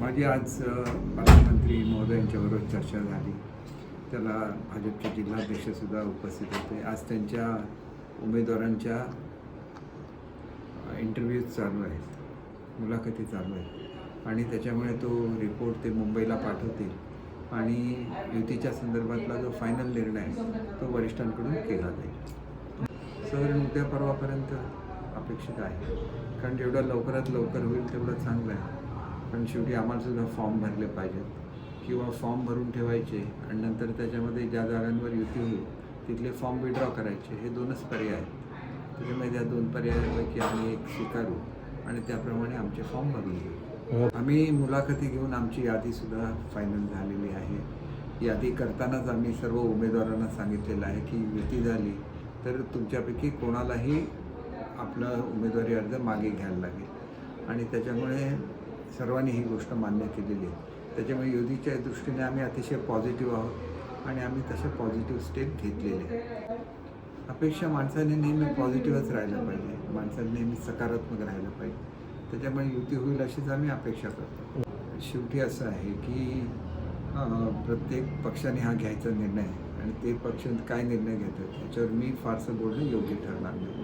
माझी आज अ, पालकमंत्री महोदयांच्याबरोबर चर्चा झाली. त्याला भाजपचे जिल्हाध्यक्षसुद्धा उपस्थित होते. आज त्यांच्या उमेदवारांच्या इंटरव्ह्यूज चालू आहेत. मुलाखती चालू आहेत. आणि त्याच्यामुळे तो रिपोर्ट ते मुंबईला पाठवतील. आणि युतीच्या संदर्भातला जो फायनल निर्णय आहे तो वरिष्ठांकडून केला जाईल. साधारण उद्या परवापर्यंत अपेक्षित आहे. कारण जेवढं लवकरात लवकर होईल तेवढं चांगलं आहे. पण शेवटी आम्हाला सुद्धा फॉर्म भरले पाहिजेत. किंवा फॉर्म भरून ठेवायचे आणि नंतर त्याच्यामध्ये ज्या जागांवर युती होईल तिथले फॉर्म विड्रॉ करायचे. हे दोनच पर्याय आहेत. त्याच्यामुळे त्या दोन पर्यायापैकी आम्ही एक स्वीकारू आणि त्याप्रमाणे आमचे फॉर्म भरून घेऊ. आम्ही मुलाखती घेऊन आमची यादीसुद्धा फायनल झालेली आहे. यादी करतानाच आम्ही सर्व उमेदवारांना सांगितलेलं आहे की युती झाली तर तुमच्यापैकी कोणालाही आपला उमेदवारी अर्ज मागे घ्यायला लागेल. आणि त्याच्यामुळे सर्वांनी ही गोष्ट मान्य केलेली आहे. त्याच्यामुळे युतीच्या दृष्टीने आम्ही अतिशय पॉझिटिव्ह आहोत आणि आम्ही तसे पॉझिटिव्ह स्टेप घेतलेले आहे अपेक्षा माणसाने नेहमी पॉझिटिव्हच राहायला पाहिजे. माणसाने नेहमी सकारात्मक राहायला पाहिजे. त्याच्यामुळे युती होईल अशीच आम्ही अपेक्षा करतो. शेवटी असं आहे की प्रत्येक पक्षाने हा घ्यायचा निर्णय आणि ते पक्ष काय निर्णय घेतात त्याच्यावर मी फारसं बोलणं योग्य ठरणार नाही.